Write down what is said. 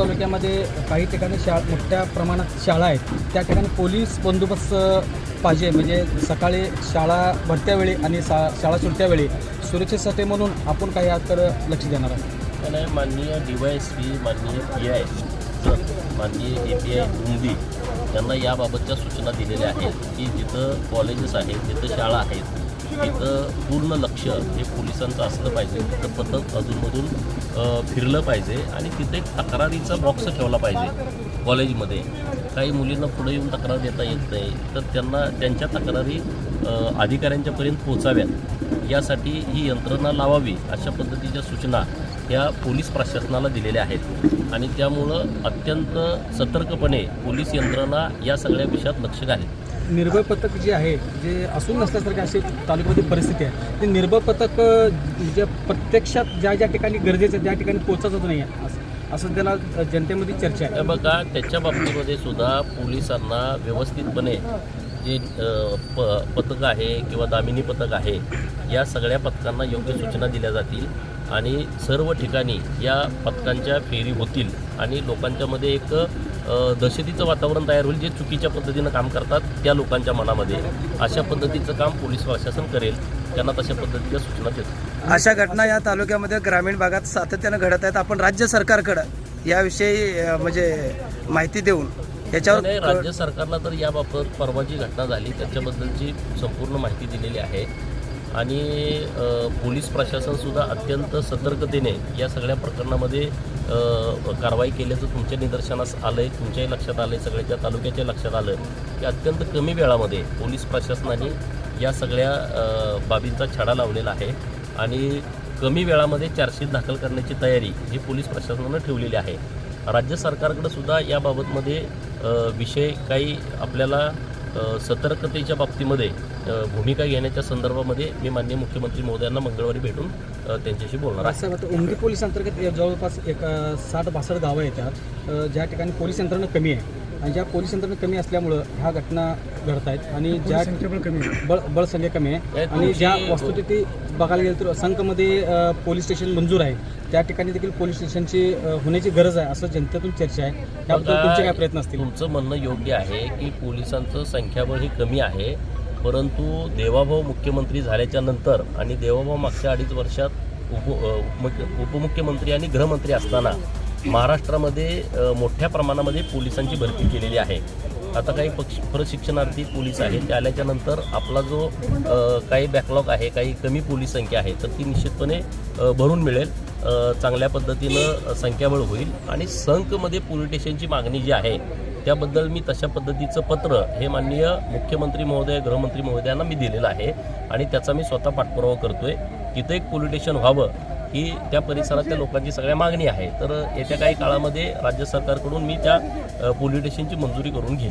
तालुक्यामध्ये काही ठिकाणी शा मोठ्या प्रमाणात शाळा आहेत. त्या ठिकाणी पोलीस बंदोबस्त पाहिजे. म्हणजे सकाळी शाळा भरत्या वेळी आणि सा शाळा सुटत्या वेळी सुरक्षेसाठी म्हणून आपण काही याकडे लक्ष देणार आहोत. त्याने माननीय डी वाय एस पी माननीय पी आय माननीय ए पी आय हिंदी यांना याबाबतच्या सूचना दिलेल्या आहेत की जिथं कॉलेजेस आहेत जिथं शाळा आहेत तिथं पूर्ण लक्ष हे पोलिसांचं असलं पाहिजे. तिथं पथक अजूनमधून फिरलं पाहिजे आणि तिथे एक तक्रारीचा बॉक्स ठेवला पाहिजे कॉलेजमध्ये. काही मुलींना पुढे येऊन तक्रार देता येत नाही तर त्यांना त्यांच्या तक्रारी अधिकाऱ्यांच्यापर्यंत पोचाव्यात यासाठी ही यंत्रणा लावावी अशा पद्धतीच्या सूचना या पोलीस प्रशासनाला दिलेल्या आहेत. आणि त्यामुळं अत्यंत सतर्कपणे पोलीस यंत्रणा या सगळ्या विषयात लक्ष घालेल. निर्भय पथक जे आहे जे असून नसल्यासारखे अशी तालुक्यामध्ये परिस्थिती आहे ते निर्भय पथक ज्या जे प्रत्यक्षात ज्या ज्या ठिकाणी गरजेचं आहे त्या ठिकाणी पोचतच नाही आहे असं असं त्याला जनतेमध्ये चर्चा आहे. बघा त्याच्या बाबतीमध्ये सुद्धा पोलिसांना व्यवस्थितपणे जे प पथक आहे किंवा दामिनी पथक आहे या सगळ्या पथकांना योग्य सूचना दिल्या जातील आणि सर्व ठिकाणी या पथकांच्या फेरी होतील. आणि लोकांच्यामध्ये एक दहशतीचं वातावरण तयार होईल जे चुकीच्या पद्धतीनं काम करतात त्या लोकांच्या मनामध्ये. अशा पद्धतीचं काम पोलीस प्रशासन करेल त्यांना तशा पद्धतीच्या सूचना देतो. अशा घटना या तालुक्यामध्ये ग्रामीण भागात सातत्यानं घडत आहेत. आपण राज्य सरकारकडं याविषयी म्हणजे माहिती देऊन याच्यावर राज्य सरकारला तर याबाबत परवा जी घटना झाली त्याच्याबद्दलची संपूर्ण माहिती दिलेली आहे. आणि पोलीस प्रशासनसुद्धा अत्यंत सतर्कतेने या सगळ्या प्रकरणामध्ये कारवाई केल्याचं तुमच्या निदर्शनास आलं आहे तुमच्याही लक्षात आलं आहे सगळ्याच्या तालुक्याच्या लक्षात आलं की अत्यंत कमी वेळामध्ये पोलीस प्रशासनाने या सगळ्या बाबींचा छडा लावलेला आहे आणि कमी वेळामध्ये चार्जशीट दाखल करण्याची तयारी ही पोलीस प्रशासनानं ठेवलेली आहे. राज्य सरकारकडंसुद्धा याबाबतमध्ये विषय काही आपल्याला सतर्कतेच्या बाबतीमध्ये भूमिका घेण्याच्या संदर्भामध्ये मी माननीय मुख्यमंत्री महोदयांना मंगळवारी भेटून त्यांच्याशी बोलणार आहे. असं वाटतं उमदी पोलीस अंतर्गत जवळपास एक साठ बासष्ट गावं येतात ज्या ठिकाणी पोलीस यंत्रणा कमी आहे. आणि ज्या पोलीस यंत्रणा कमी असल्यामुळं ह्या घटना घडत आहेत आणि ज्या बळ बळसंख्या कमी आहे. आणि ज्या वस्तुस्थिती बघायला गेलं तर संघमध्ये पोलीस स्टेशन मंजूर आहे. त्या ठिकाणी देखील पोलीस स्टेशनची होण्याची गरज आहे असं जनतेतून चर्चा आहे. त्याबद्दल तुमचे काय प्रयत्न असतील? तुमचं म्हणणं योग्य आहे की पोलिसांचं संख्याबळ ही कमी आहे परंतु देवाभाऊ मुख्यमंत्री झाल्याच्यानंतर आणि देवाभाऊ मागच्या अडीच वर्षात उप उपमुख्यमंत्री आणि गृहमंत्री असताना महाराष्ट्रामध्ये मोठ्या प्रमाणामध्ये पोलिसांची भरती केलेली आहे. आता काही पक्ष प्रशिक्षणार्थी पोलीस आहेत. ते आल्याच्यानंतर आपला जो काही बॅकलॉग आहे काही कमी पोलीस संख्या आहे तर ती निश्चितपणे भरून मिळेल. चांगल्या पद्धतीनं संख्याबळ होईल. आणि संकमध्ये पोलीस स्टेशनची मागणी जी आहे त्याबद्दल मी तशा पद्धतीचं पत्र हे माननीय मुख्यमंत्री महोदय गृहमंत्री महोदयांना मी दिलेलं आहे. आणि त्याचा मी स्वतः पाठपुरावा करतोय. तिथं एक पोलीस स्टेशन व्हावं ही त्या परिसरातल्या लोकांची सगळ्या मागणी आहे. तर येत्या काही काळामध्ये राज्य सरकारकडून मी त्या पोलीस पोलीस स्टेशनची मंजुरी करून घेईन.